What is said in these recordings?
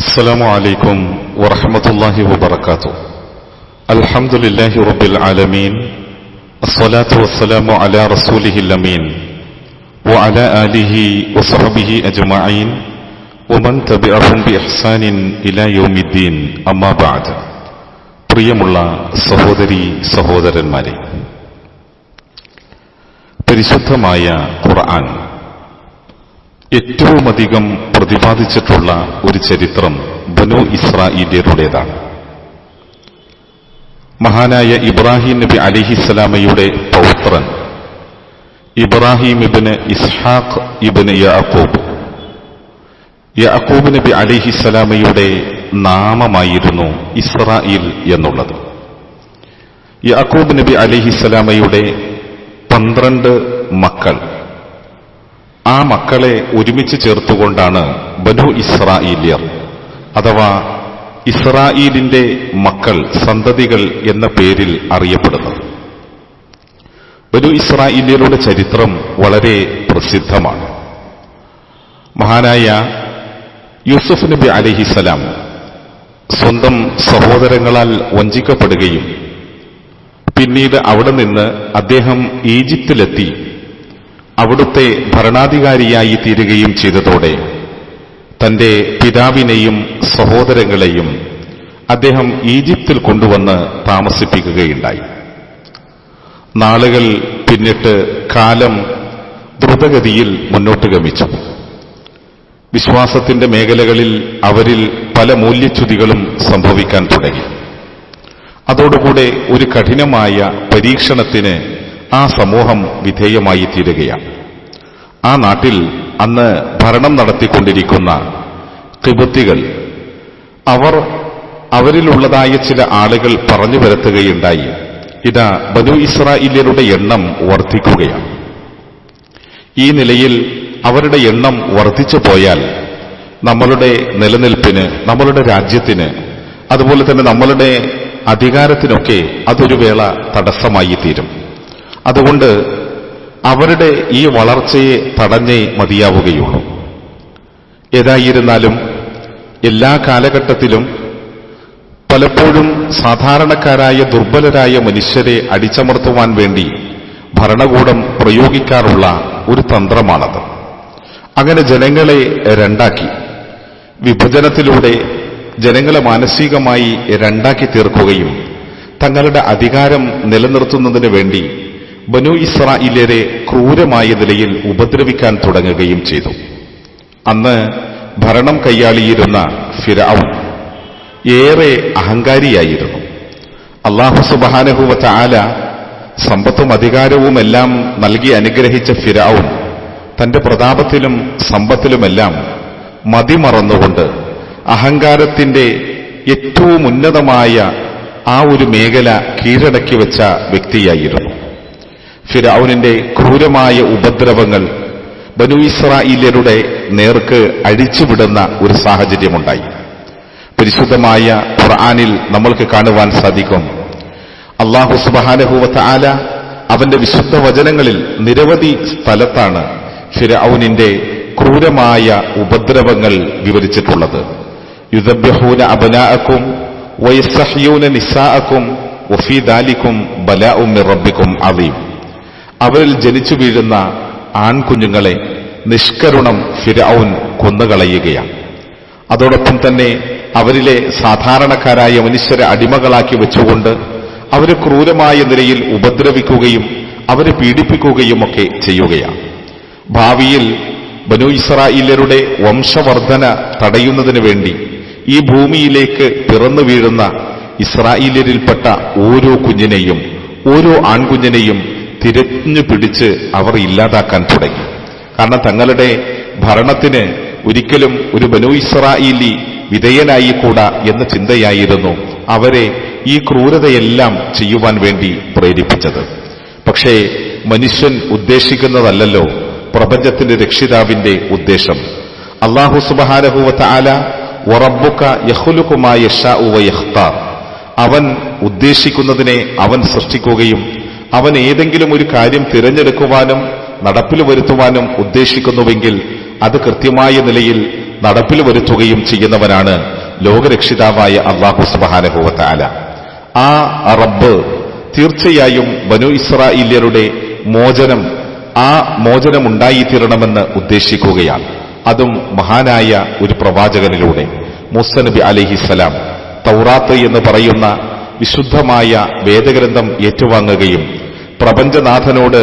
السلام عليكم ورحمة الله وبركاته الحمد لله رب العالمين الصلاة والسلام على رسوله الأمين وعلى آله وصحبه أجمعين ومن تبعهم بإحسان إلى يوم الدين أما بعد പ്രിയമുള്ള സഹോദരി സഹോദരന്മാരെ പരിശുദ്ധമായ ഖുർആൻ ഏറ്റവുമധികം പ്രതിപാദിച്ചിട്ടുള്ള ഒരു ചരിത്രം ബനു ഇസ്രായേലിയരുടേതാണ് മഹാനായ ഇബ്രാഹിം നബി അലിഹിസ്സലാമയുടെ പൗത്രൻ ഇബ്രാഹിം ഇബിന് ഇസ്ഹാഖ് ഇബിന് യാക്കൂബ് യാക്കൂബ് നബി അലിഹിസ്സലാമയുടെ നാമമായിരുന്നു ഇസ്രായേൽ എന്നുള്ളത്. യാക്കൂബ് നബി അലിഹിസ്സലാമയുടെ പന്ത്രണ്ട് മക്കൾ. ആ മക്കളെ ഒരുമിച്ച് ചേർത്തുകൊണ്ടാണ് ബനു ഇസ്രായേലിയർ അഥവാ ഇസ്രായേലിന്റെ മക്കൾ സന്തതികൾ എന്ന പേരിൽ അറിയപ്പെടുന്നത്. ബനു ഇസ്രായേലിയരുടെ ചരിത്രം വളരെ പ്രസിദ്ധമാണ്. മഹാനായ യൂസുഫ് നബി അലിഹിസലാം സ്വന്തം സഹോദരങ്ങളാൽ വഞ്ചിക്കപ്പെടുകയും പിന്നീട് അവിടെ നിന്ന് അദ്ദേഹം ഈജിപ്തിലെത്തി അവിടുത്തെ ഭരണാധികാരിയായി തീരുകയും ചെയ്തതോടെ തന്റെ പിതാവിനെയും സഹോദരങ്ങളെയും അദ്ദേഹം ഈജിപ്തിൽ കൊണ്ടുവന്ന് താമസിപ്പിക്കുകയുണ്ടായി. നാളുകൾ പിന്നിട്ട് കാലം ദ്രുതഗതിയിൽ മുന്നോട്ട് ഗമിച്ചു. വിശ്വാസത്തിന്റെ മേഖലകളിൽ അവരിൽ പല മൂല്യച്യുതികളും സംഭവിക്കാൻ തുടങ്ങി. അതോടുകൂടെ ഒരു കഠിനമായ പരീക്ഷണത്തിന് ആ സമൂഹം വിധേയമായി തീരുകയാണ് ആ നാട്ടിൽ അന്ന് ഭരണം നടത്തിക്കൊണ്ടിരിക്കുന്ന കിബത്തികൾ അവർ അവരിലുള്ളതായ ചില ആളുകൾ പറഞ്ഞു വരുത്തുകയുണ്ടായി ഇതാ ബനു ഇസ്രായേലിയരുടെ എണ്ണം വർദ്ധിക്കുകയാണ്. ഈ നിലയിൽ അവരുടെ എണ്ണം വർദ്ധിച്ചു പോയാൽ നമ്മളുടെ നിലനിൽപ്പിന് നമ്മളുടെ രാജ്യത്തിന് അതുപോലെ തന്നെ നമ്മളുടെ അധികാരത്തിനൊക്കെ അതൊരു വേള തടസ്സമായി തീരും അതുകൊണ്ട് അവരുടെ ഈ വളർച്ചയെ തടഞ്ഞേ മതിയാവുകയുള്ളൂ. ഏതായിരുന്നാലും എല്ലാ കാലഘട്ടത്തിലും പലപ്പോഴും സാധാരണക്കാരായ ദുർബലരായ മനുഷ്യരെ അടിച്ചമർത്തുവാൻ വേണ്ടി ഭരണകൂടം പ്രയോഗിക്കാറുള്ള ഒരു തന്ത്രമാണത്. അങ്ങനെ ജനങ്ങളെ രണ്ടാക്കി. വിഭജനത്തിലൂടെ ജനങ്ങളെ മാനസികമായി രണ്ടാക്കി തീർക്കുകയും തങ്ങളുടെ അധികാരം നിലനിർത്തുന്നതിന് വേണ്ടി ബനു ഇസ്രായേലരെ ക്രൂരമായ നിലയിൽ ഉപദ്രവിക്കാൻ തുടങ്ങുകയും ചെയ്തു. അന്ന് ഭരണം കൈയാളിയിരുന്ന ഫിരാവും ഏറെ അഹങ്കാരിയായിരുന്നു. അള്ളാഹു സുബാനഹുവത്ത ആല സമ്പത്തും അധികാരവുമെല്ലാം നൽകി അനുഗ്രഹിച്ച ഫിറാവും തന്റെ പ്രതാപത്തിലും സമ്പത്തിലുമെല്ലാം മതിമറന്നുകൊണ്ട് അഹങ്കാരത്തിന്റെ ഏറ്റവും ഉന്നതമായ ആ ഒരു മേഖല കീഴടക്കി വെച്ച വ്യക്തിയായിരുന്നു. ഫിരൌനിന്റെ ക്രൂരമായ ഉപദ്രവങ്ങൾ ബനു ഇസ്രായേലരുടെ നേർക്ക് അഴിച്ചുവിടുന്ന ഒരു സാഹചര്യമുണ്ടായി. പരിശുദ്ധമായ ഖുർആാനിൽ നമ്മൾക്ക് കാണുവാൻ സാധിക്കും. അള്ളാഹു സുബാനഹുവത്ത് ആല അവന്റെ വിശുദ്ധ വചനങ്ങളിൽ നിരവധി സ്ഥലത്താണ് ഫിറൌനിന്റെ ക്രൂരമായ ഉപദ്രവങ്ങൾ വിവരിച്ചിട്ടുള്ളത്. യുദ്ധബ്യഹൂന അബനാഅക്കും വയസ്സഹ്യൂന നിസാഅക്കും വഫീദാലിക്കും ബലാഉം റബ്ബിക്കും അലീം അവരിൽ ജനിച്ചു വീഴുന്ന ആൺകുഞ്ഞുങ്ങളെ നിഷ്കരുണം ഫിരൌൻ കൊന്നുകളയുകയാണ്. അതോടൊപ്പം തന്നെ അവരിലെ സാധാരണക്കാരായ മനുഷ്യരെ അടിമകളാക്കി വെച്ചുകൊണ്ട് അവരെ ക്രൂരമായ നിലയിൽ ഉപദ്രവിക്കുകയും അവരെ പീഡിപ്പിക്കുകയുമൊക്കെ ചെയ്യുകയാണ്. ഭാവിയിൽ ബനു ഇസ്രായേലരുടെ വംശവർധന തടയുന്നതിന് വേണ്ടി ഈ ഭൂമിയിലേക്ക് പിറന്നു വീഴുന്ന ഇസ്രായേലിൽപ്പെട്ട ഓരോ കുഞ്ഞിനെയും ഓരോ ആൺകുഞ്ഞിനെയും തിരഞ്ഞു പിടിച്ച് അവർ ഇല്ലാതാക്കാൻ തുടങ്ങി. കാരണം തങ്ങളുടെ ഭരണത്തിന് ഒരിക്കലും ഒരു ബനു ഇസ്രായേലി വിധേയനായിക്കൂടാ എന്ന ചിന്തയായിരുന്നു അവരെ ഈ ക്രൂരതയെല്ലാം ചെയ്യുവാൻ വേണ്ടി പ്രേരിപ്പിച്ചത്. പക്ഷേ മനുഷ്യൻ ഉദ്ദേശിക്കുന്നതല്ലല്ലോ പ്രപഞ്ചത്തിന്റെ രക്ഷിതാവിന്റെ ഉദ്ദേശം. അള്ളാഹു സുബഹാനഹുവത്ത് ആല ഒറബുക്ക യഹുലുക്കുമായ അവൻ ഉദ്ദേശിക്കുന്നതിനെ അവൻ സൃഷ്ടിക്കുകയും അവൻ ഏതെങ്കിലും ഒരു കാര്യം തിരഞ്ഞെടുക്കുവാനും നടപ്പിൽ വരുത്തുവാനും ഉദ്ദേശിക്കുന്നുവെങ്കിൽ അത് കൃത്യമായ നിലയിൽ നടപ്പിൽ വരുത്തുകയും ചെയ്യുന്നവനാണ് ലോകരക്ഷിതാവായ അള്ളാഹു സുബാനഹുവത്താല ആ റബ്ബ് തീർച്ചയായും ബനു ഇസ്രായേല്യരുടെ മോചനം ആ മോചനമുണ്ടായിത്തീരണമെന്ന് ഉദ്ദേശിക്കുകയാണ്. അതും മഹാനായ ഒരു പ്രവാചകനിലൂടെ. മുസ്സനബി അലിഹിസലാം തൗറാത്ത് എന്ന് പറയുന്ന വിശുദ്ധമായ വേദഗ്രന്ഥം ഏറ്റുവാങ്ങുകയും പ്രപഞ്ചനാഥനോട്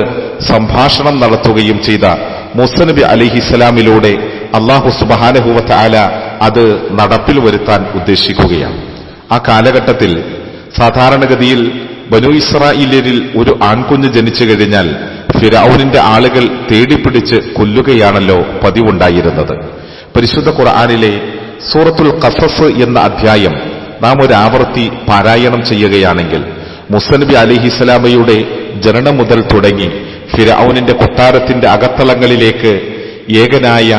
സംഭാഷണം നടത്തുകയും ചെയ്ത മുസ്സനബി അലിഹിസ്സലാമിലൂടെ അള്ളാഹു സുബാനഹുവത്ത് ആല അത് നടപ്പിൽ വരുത്താൻ ഉദ്ദേശിക്കുകയാണ്. ആ കാലഘട്ടത്തിൽ സാധാരണഗതിയിൽ ബനു ഇസ്രായേലിൽ ഒരു ആൺകുഞ്ഞ് ജനിച്ചു കഴിഞ്ഞാൽ ഫിറൌനിന്റെ ആളുകൾ തേടിപ്പിടിച്ച് കൊല്ലുകയാണല്ലോ പതിവുണ്ടായിരുന്നത്. പരിശുദ്ധ ഖുർആാനിലെ സൂറത്തുൽ കസസ് എന്ന അധ്യായം നാം ഒരു ആവർത്തി പാരായണം ചെയ്യുകയാണെങ്കിൽ മുസനബി അലിഹിസ്ലാമയുടെ ജനനം മുതൽ തുടങ്ങി ഫിറൌനിന്റെ കൊട്ടാരത്തിന്റെ അകത്തളങ്ങളിലേക്ക് ഏകനായ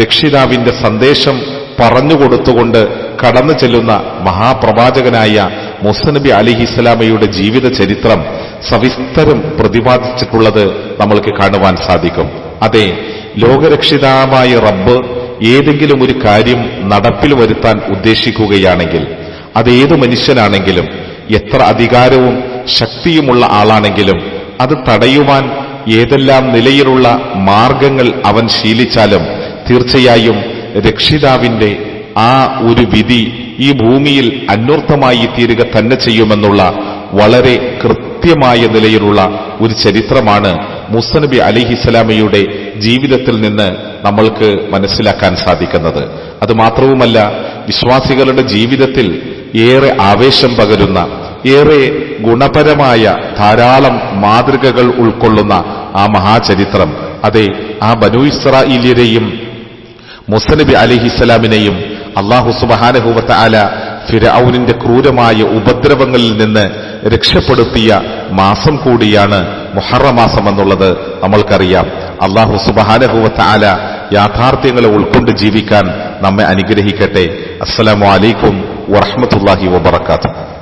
രക്ഷിതാവിന്റെ സന്ദേശം പറഞ്ഞുകൊടുത്തുകൊണ്ട് കടന്നു ചെല്ലുന്ന മഹാപ്രവാചകനായ മുസനബി അലിഹിസ്ലാമയുടെ ജീവിത ചരിത്രം സവിസ്തരം പ്രതിപാദിച്ചിട്ടുള്ളത് നമ്മൾക്ക് കാണുവാൻ സാധിക്കും. അതെ ലോകരക്ഷിതാവായ റബ്ബ് ഏതെങ്കിലും ഒരു കാര്യം നടപ്പിൽ വരുത്താൻ ഉദ്ദേശിക്കുകയാണെങ്കിൽ അതേത് മനുഷ്യനാണെങ്കിലും എത്ര അധികാരവും ശക്തിയുമുള്ള ആളാണെങ്കിലും അത് തടയുവാൻ ഏതെല്ലാം നിലയിലുള്ള മാർഗങ്ങൾ അവൻ ശീലിച്ചാലും തീർച്ചയായും രക്ഷിതാവിന്റെ ആ ഒരു വിധി ഈ ഭൂമിയിൽ അന്വർത്ഥമായി തീരുക തന്നെ ചെയ്യുമെന്നുള്ള വളരെ കൃത്യമായ നിലയിലുള്ള ഒരു ചരിത്രമാണ് മുസനബി അലിഹിസ്ലാമിയുടെ ജീവിതത്തിൽ നിന്ന് നമ്മൾക്ക് മനസ്സിലാക്കാൻ സാധിക്കുന്നത്. അത് മാത്രവുമല്ല വിശ്വാസികളുടെ ജീവിതത്തിൽ ഏറെ ആവേശം പകരുന്ന ഏറെ ഗുണപരമായ ധാരാളം മാതൃകകൾ ഉൾക്കൊള്ളുന്ന ആ മഹാചരിത്രം. അതെ ആ ബനു ഇസ്രായേലിയരെയും മുസനബി അലിഹിസ്സലാമിനെയും അള്ളാഹു സുബഹാനഹുവത്ത ആല ഫിരൌനിന്റെ ക്രൂരമായ ഉപദ്രവങ്ങളിൽ നിന്ന് രക്ഷപ്പെടുത്തിയ മാസം കൂടിയാണ് മുഹറമാസം എന്നുള്ളത് നമ്മൾക്കറിയാം. അള്ളാഹു സുബഹാനഹുവത്ത ആല യാഥാർത്ഥ്യങ്ങളെ ഉൾക്കൊണ്ട് ജീവിക്കാൻ നമ്മെ അനുഗ്രഹിക്കട്ടെ. അസ്സലാമു അലൈക്കും വറഹമത്തല്ലാഹി വബർക്കാത്തു